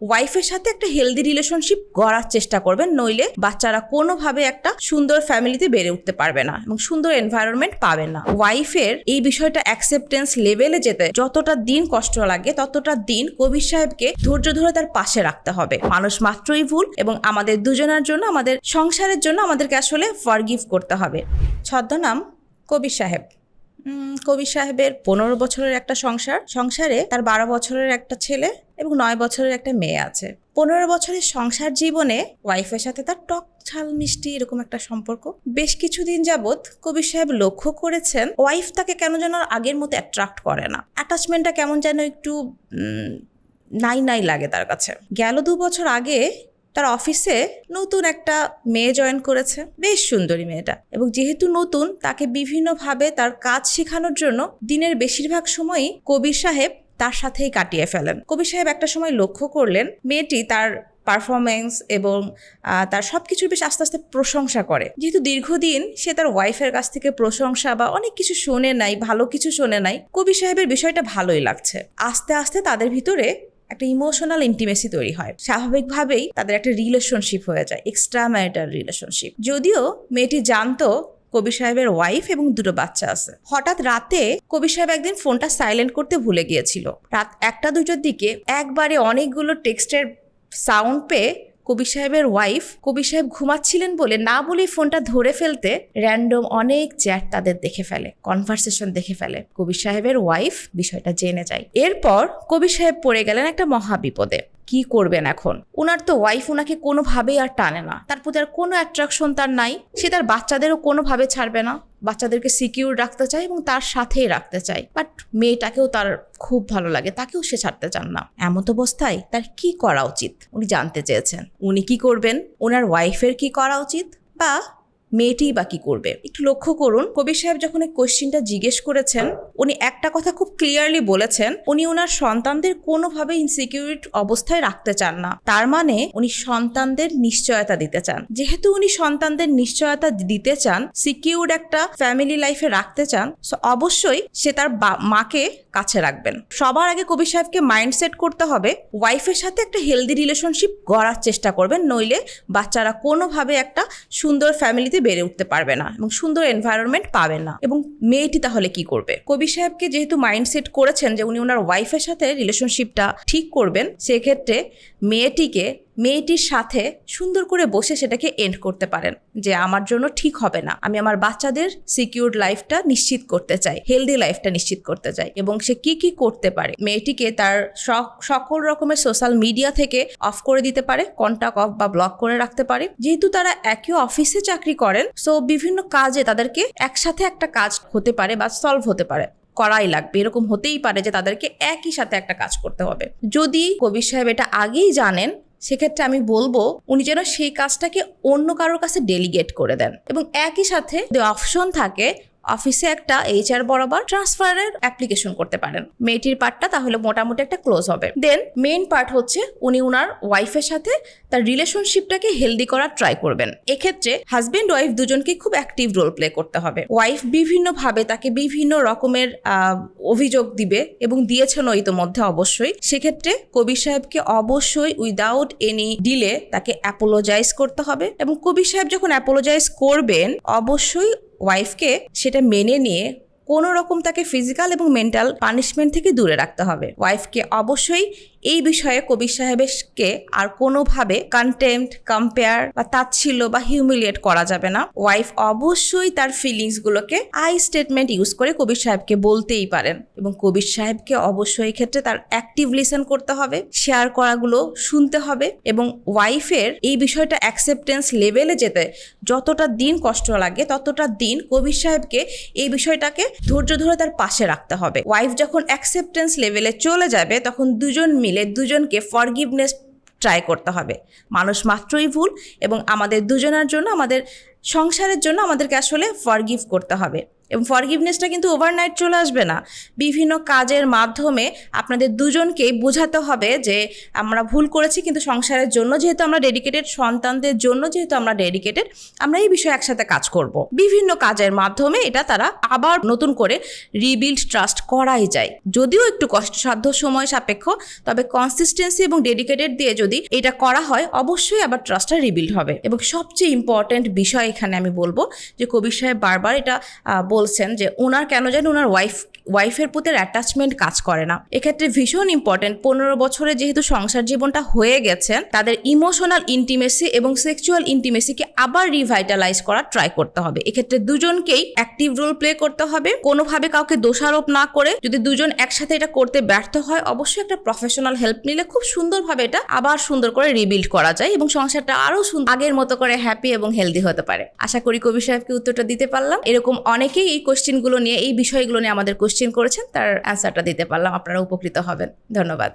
ওয়াইফের সাথে একটা হেলদি রিলেশনশিপ গড়ার চেষ্টা করবেন, নইলে বাচ্চারা কোনোভাবে একটা সুন্দর ফ্যামিলিতে বেড়ে উঠতে পারবে না এবং সুন্দর এনভায়রনমেন্ট পাবে না। ওয়াইফের এই বিষয়টা অ্যাকসেপ্টেন্স লেভেলে যেতে যতটা দিন কষ্ট লাগে, ততটা দিন কবির সাহেবকে ধৈর্য ধরে তার পাশে রাখতে হবে। মানুষ মাত্রই ভুল এবং আমাদের দুজনের জন্য, আমাদের সংসারের জন্য আমাদেরকে আসলে ফরগিভ করতে হবে। ছদ্মনাম কবির সাহেব। কবির সাহেবের পনেরো বছরের একটা সংসার, সংসারে তার বারো বছরের একটা ছেলে এবং নয় বছরের একটা মেয়ে আছে। পনেরো বছরের সংসার জীবনে ওয়াইফের সাথে তার টক ঝাল মিষ্টি এরকম একটা সম্পর্ক। বেশ কিছুদিন যাবৎ কবি সাহেব লক্ষ্য করেছেন ওয়াইফ তাকে কেন যেন আগের মতো অ্যাট্রাক্ট করে না। অ্যাটাচমেন্টটা কেমন যেন একটু নাই নাই লাগে তার কাছে। গেল দু বছর আগে তার অফিসে নতুন একটা মেয়ে জয়েন করেছে। বেশ সুন্দরী মেয়েটা এবং যেহেতু নতুন তাকে বিভিন্নভাবে তার কাজ শেখানোর জন্য দিনের বেশিরভাগ সময়ই কবির সাহেব তার সাথেই কাটিয়ে ফেলেন। কবি সাহেব একটা সময় লক্ষ্য করলেন, মেয়েটি তার পারফরমেন্স এবং তার সব কিছুর বেশ আস্তে আস্তে প্রশংসা করে। যেহেতু দীর্ঘদিন সে তার ওয়াইফের কাছ থেকে প্রশংসা বা অনেক কিছু শোনে নাই, ভালো কিছু শোনে নাই, কবি সাহেবের বিষয়টা ভালোই লাগছে। আস্তে আস্তে তাদের ভিতরে একটা ইমোশনাল ইন্টিমেসি তৈরি হয়। স্বাভাবিকভাবেই তাদের একটা রিলেশনশিপ হয়ে যায় এক্সট্রা ম্যারিটাল রিলেশনশিপ যদিও মেয়েটি জানতো কবি সাহেবের ওয়াইফ এবং দুটো বাচ্চা আছে। হঠাৎ রাতে কবি সাহেব একদিন ফোনটা সাইলেন্ট করতে ভুলে গিয়েছিল। রাত একটা দুটোর দিকে একবারে অনেকগুলো টেক্সটের সাউন্ড পেয়ে কবি সাহেবের ওয়াইফ কবি সাহেব ঘুমাচ্ছিলেন বলে না বলেই ফোনটা ধরে ফেলতে র্যান্ডম অনেক চ্যাট তাদের দেখে ফেলে কনভারসেশন দেখে ফেলে। কবি সাহেবের ওয়াইফ বিষয়টা জেনে যায়। এরপর কবি সাহেব পড়ে গেলেন একটা মহাবিপদে। কি করবেন এখন? ওনার তো ওয়াইফ ওনাকে কোনোভাবেই আর টানে না। তার প্রতি আর কোনো অ্যাট্রাকশন তার নাই। সে তার বাচ্চাদেরও কোনোভাবে ছাড়বে না। বাচ্চাদেরকে সিকিউর রাখতে চায় এবং তার সাথেই রাখতে চায়। বাট মেয়েটাকেও তার খুব ভালো লাগে, তাকেও সে ছাড়তে চান না। এমত অবস্থায় তার কি করা উচিত? উনি জানতে চেয়েছেন। উনি কি করবেন? ওনার ওয়াইফের কি করা উচিত? বা মেয়েটি বা কি করবে? একটু লক্ষ্য করুন, কবির সাহেব যখন এই কোশ্চিনটা জিজ্ঞেস করেছেন, উনি একটা কথা খুব ক্লিয়ারলি বলেছেন, উনি ওনার সন্তানদের কোনোভাবে ইনসিকিউরিট অবস্থায় রাখতে চান না। তার মানে উনি সন্তানদের নিশ্চয়তা দিতে চান। যেহেতু উনি সন্তানদের নিশ্চয়তা দিতে চান সিকিউর একটা ফ্যামিলি লাইফে রাখতে চান সো অবশ্যই সে তার মাকে কাছে রাখবেন। সবার আগে কবি সাহেবকে মাইন্ডসেট করতে হবে ওয়াইফের সাথে একটা হেলদি রিলেশনশিপ গড়ার চেষ্টা করবেন, নইলে বাচ্চারা কোনোভাবে একটা সুন্দর ফ্যামিলিতে বেড়ে উঠতে পারবে না এবং সুন্দর এনভায়রনমেন্ট পাবে না। এবং মেয়েটি তাহলে কি করবে? কবি সাহেবকে যেহেতু মাইন্ডসেট করেছেন যে উনি ওনার ওয়াইফের সাথে রিলেশনশিপটা ঠিক করবেন, সেক্ষেত্রে মেয়েটিকে মেয়েটির সাথে সুন্দর করে বসে সেটাকে এন্ড করতে পারেন যে আমার জন্য ঠিক হবে না। আমি আমার বাচ্চাদের সিকিউর লাইফটা নিশ্চিত করতে চাই হেলদি লাইফটা নিশ্চিত করতে চাই এবং সে কি কি করতে পারে। মেয়েটিকে তার সকল রকমের সোশ্যাল মিডিয়া থেকে অফ করে দিতে পারে কন্টাক্ট অফ বা ব্লক করে রাখতে পারে। যেহেতু তারা একই অফিসে চাকরি করেন সো বিভিন্ন কাজে তাদেরকে একসাথে একটা কাজ হতে পারে বা সলভ হতে পারে। করাই লাগবে, এরকম হতেই পারে যে তাদেরকে একই সাথে একটা কাজ করতে হবে। যদি কবির সাহেব এটা আগেই জানেন সেক্ষেত্রে আমি বলব, উনি যেন সেই কাজটাকে অন্য কারোর কাছে ডেলিগেট করে দেন। এবং একই সাথে যদি অপশন থাকে অফিসে একটা এইচআর বরাবর ট্রান্সফারের অ্যাপ্লিকেশন করতে পারেন। মেয়েটির পার্টটা তাহলে মোটামুটি একটা ক্লোজ হবে। দেন মেইন পার্ট হচ্ছে উনি উনার ওয়াইফের সাথে তার রিলেশনশিপটাকে হেলদি করার ট্রাই করবেন। এক্ষেত্রে হাজবেন্ড ওয়াইফ দুজনকে খুব অ্যাক্টিভ রোল প্লে করতে হবে। ওয়াইফ বিভিন্নভাবে তাকে বিভিন্ন রকমের অভিযোগ দিবে এবং দিয়েছেনও ইতোমধ্যে অবশ্যই। সেক্ষেত্রে কবির সাহেবকে অবশ্যই উইদাউট এনি ডিলে তাকে অ্যাপোলোজাইজ করতে হবে এবং কবির সাহেব যখন অ্যাপোলোজাইজ করবেন, অবশ্যই ওয়াইফকে সেটা মেনে নিয়ে কোনো রকম তাকে ফিজিক্যাল এবং মেন্টাল পানিশমেন্ট থেকে দূরে রাখতে হবে। ওয়াইফকে অবশ্যই এই বিষয়ে কবির সাহেবকে আর কোনোভাবে কন্টেম্পট কম্পেয়ার বা তাচ্ছিল্য বা হিউমিলিয়েট করা যাবে না। ওয়াইফ অবশ্যই তার ফিলিংসগুলোকে আই স্টেটমেন্ট ইউজ করে কবির সাহেবকে বলতেই পারেন এবং কবির সাহেবকে অবশ্যই ক্ষেত্রে তার অ্যাক্টিভ লিসেন করতে হবে শেয়ার করাগুলো শুনতে হবে এবং ওয়াইফের এই বিষয়টা অ্যাকসেপ্টেন্স লেভেলে যেতে যতটা দিন কষ্ট লাগে ততটা দিন কবির সাহেবকে এই বিষয়টাকে ধৈর্য ধরে তার পাশে রাখতে হবে। ওয়াইফ যখন অ্যাকসেপ্টেন্স লেভেলে চলে যাবে তখন দুজন মিলে দুজনকে ফরগিভনেস ট্রাই করতে হবে। মানুষ মাত্রই ভুল এবং আমাদের দুজনের জন্য, আমাদের সংসারের জন্য আমাদেরকে আসলে ফরগিভ করতে হবে। এবং ফরগিভনেসটা কিন্তু ওভারনাইট চলে আসবে না। বিভিন্ন কাজের মাধ্যমে আপনাদের দুজনকেই বোঝাতে হবে যে আমরা ভুল করেছি কিন্তু সংসারের জন্য যেহেতু আমরা ডেডিকেটেড সন্তানদের জন্য যেহেতু আমরা ডেডিকেটেড আমরা এই বিষয়ে একসাথে কাজ করব। বিভিন্ন কাজের মাধ্যমে এটা তারা আবার নতুন করে রিবিল্ড ট্রাস্ট করাই যায়। যদিও একটু কষ্টসাধ্য সময় সাপেক্ষ, তবে কনসিস্টেন্সি এবং ডেডিকেটেড দিয়ে যদি এটা করা হয়, অবশ্যই আবার ট্রাস্টটা রিবিল্ড হবে। এবং সবচেয়ে ইম্পর্ট্যান্ট বিষয় এখানে আমি বলব যে কবির সাহেব বারবার এটা বলছেন যে ওনার কেন জানি ওনার ওয়াইফ ওয়াইফের প্রতি অ্যাটাচমেন্ট কাজ করে না। এক্ষেত্রে ভীষণ ইম্পর্টেন্ট পনেরো বছরে যেহেতু সংসার জীবনটা হয়ে গেছে, তাদের ইমোশনাল ইন্টিমেসি এবং সেক্সুয়াল ইন্টিমেসিকে আবার রিভাইটালাইজ করার ট্রাই করতে হবে। এক্ষেত্রে দুজনকেই অ্যাক্টিভ রোল প্লে করতে হবে। কোনোভাবে কাউকে দোষারোপ না করে যদি দুজন একসাথে এটা করতে ব্যর্থ হয়, অবশ্যই একটা প্রফেশনাল হেল্প নিলে খুব সুন্দরভাবে এটা আবার সুন্দর করে রিবিল্ড করা যায় এবং সংসারটা আরও আগের মতো করে হ্যাপি এবং হেলদি হতে পারে। আশা করি কবি সাহেবকে উত্তরটা দিতে পারলাম। এরকম অনেকেই এই কোশ্চেনগুলো নিয়ে, এই বিষয়গুলো নিয়ে আমাদের কোশ্চেন করেছেন, তার অ্যান্সারটা দিতে পারলাম, আপনারা উপকৃত হবেন। ধন্যবাদ।